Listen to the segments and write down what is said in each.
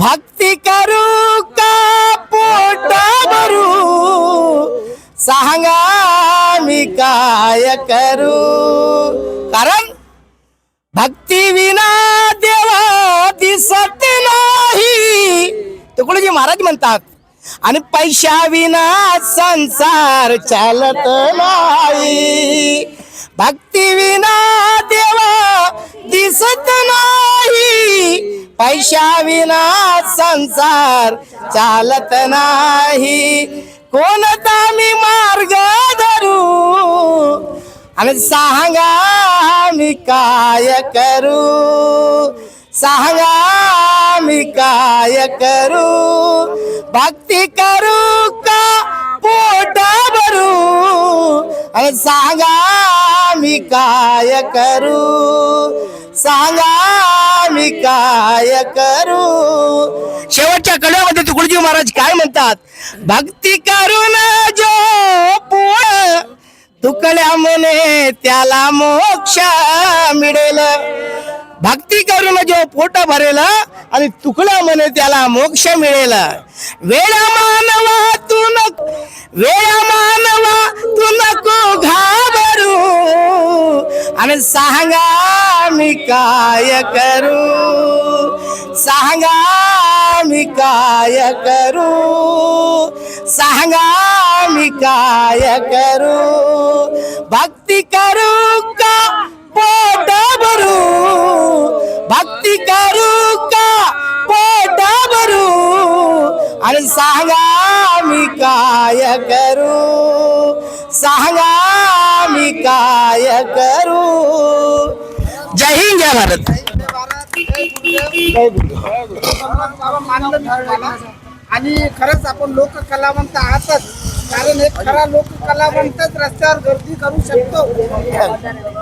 भक्ती करू का पोट भरू सांगा मी काय करू? कारण भक्ती विना देवा दिसत नाही. तुकडोजी महाराज म्हणतात आणि पैशा विना संसार चालत नाही. भक्ती विना पैशा विना संसार चालत नाही. कोणता मी मार्ग धरू? आणि सांगा मी काय करू? सांगा मी काय करू? भक्ती करू का पोट भरू? आणि सांगा मी काय करू? सांगा मी काय करू? शेवटच्या कड्यामध्ये तुकडोजी महाराज काय म्हणतात? भक्ती करून जो पोळ तुकड्या म्हणे त्याला मोक्ष मिळेल. भक्ती करून जो पोट भरेल आणि तुकडा म्हणे त्याला मोक्ष मिळेल. वेळा मानवा तू नको वेळा मानवा तू नको घाबरू. आणि सांगा मी काय करू सांगा मी काय करू सांगा मी काय करू भक्ती करू का पोट भरू भक्ती करू का पोट भरू आणि सांगा मी काय करू सांगा मी काय करू जय भारत. आणि खरंच आपण लोक कलावंत आहातच. कारण एक खरा लोक कलावंतच रस्त्यावर गर्दी करू शकतो.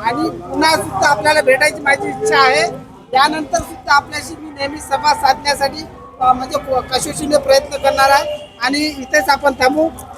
आणि पुन्हा सुद्धा आपल्याला भेटायची माझी इच्छा आहे. त्यानंतर सुद्धा आपल्याशी मी नेहमी सभा साधण्यासाठी म्हणजे कशोशीने प्रयत्न करणार आहे. आणि इथेच आपण थांबू.